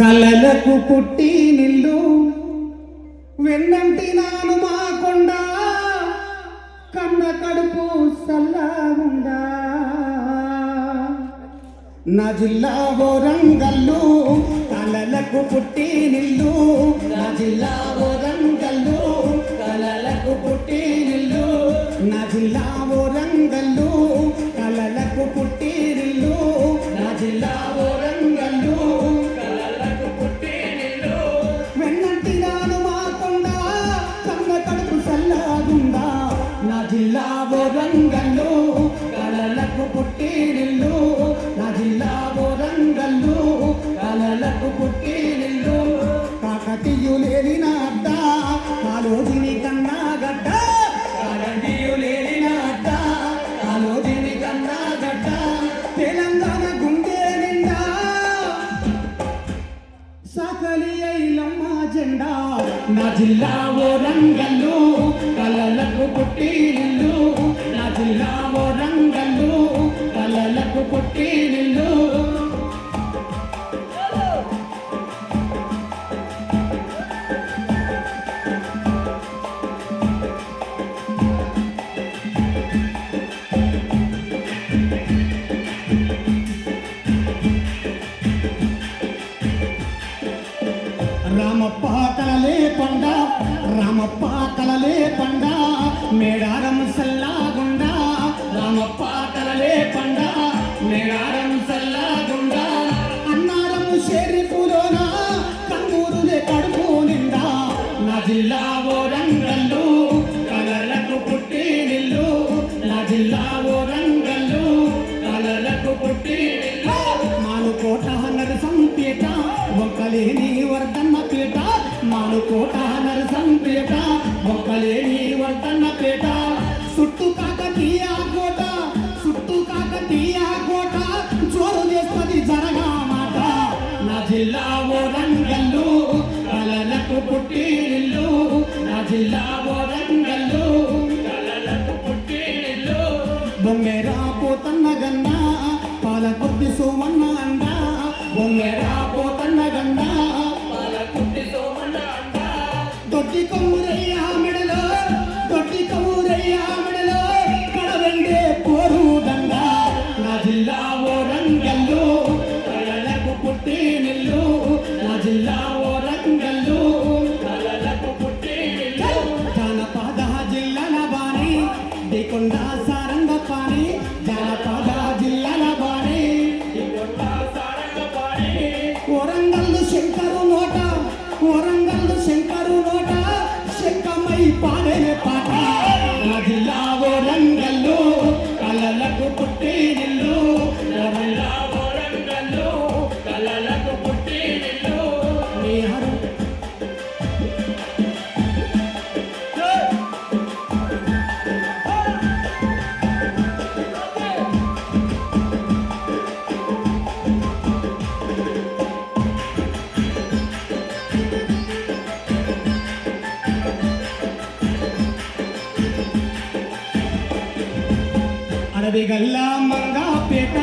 కలలకు పుట్టి నిల్లు. వెన్నంటి నాను మాకుండా కన్న కడుపు సల్లగుండా. నా జిల్లా ఓరంగల్లు కలలకు పుట్టి నిల్లు. నా జిల్లా జిల్లా ఓరంగల్లు కలలకు పుట్టినిల్లు నా జిల్లా ఓరంగల్లు కలలకు పుట్టి కాకతీయు లేని నా అడ్డ కాలోజిని కన్నా గడ్డ కాకతీయు లేని అడ్డ కాలోజిని కన్నా గడ్డ తెలంగాణ గుండె నిండా. సకలి ఐలమ్మ జెండా. నా జిల్లా ఓ రంగల్లు కలలే పండ మేడారం సల్లాగుండా రామప్ప కలలే పండ మేడారం సల్లాగుండా. అన్నారం షెరీఫులోన కన్నూరులే కడుపు నిండా. నా జిల్లా ఓ రంగల్లు కలలకు పుట్టి నిల్లు. నా జిల్లా ఓ రంగల్లు కలలకు పుట్టి నిల్లు. మానుకోట నరసంపేట ఒక్కలేని వర్ధన్న పేట. మానుకోట నరసంపేట ఒక్కలేని వంటన్న పేట. చుట్టు కాకతీయ కోట చుట్టు కాకతీయ కోట చోరు చేస్తుంది జరగా మాట. నా జిల్లా ఓ రంగల్లు కలలకు పుట్టిల్లు నా జిల్లా ఓ రంగల్లు కలలకు పుట్టిల్లు నిల్లు. పోతన్న గన్న పాల కొద్ది సోమన్న అండ. బొమ్మెరా పోతన్న గన్న పాల కొద్ది సోమన్న అండ. దొడ్డి కొమ్ముర అడవిగల్లా మంగాపేట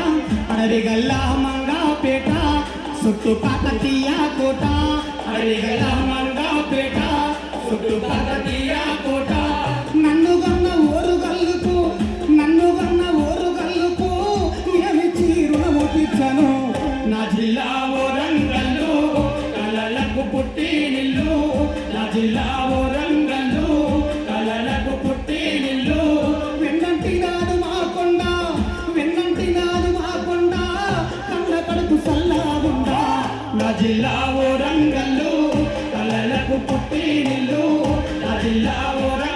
అడవిగల్లా మంగాపేట చుట్టు కాకతీయ కోట. అడవిగల్లా మంగాపేట చుట్టు కాకతీయ కోట. నన్ను గన్న ఓరు గల్లుకు నన్ను గన్న ఓరు గల్లుకు ఏమి రుణము తీర్చను నా జిల్లా ఓరంగల్లు కలలకు పుట్టి నిల్లు. నా జిల్లా ఓ కలలకు పుట్టి నిల్లు నా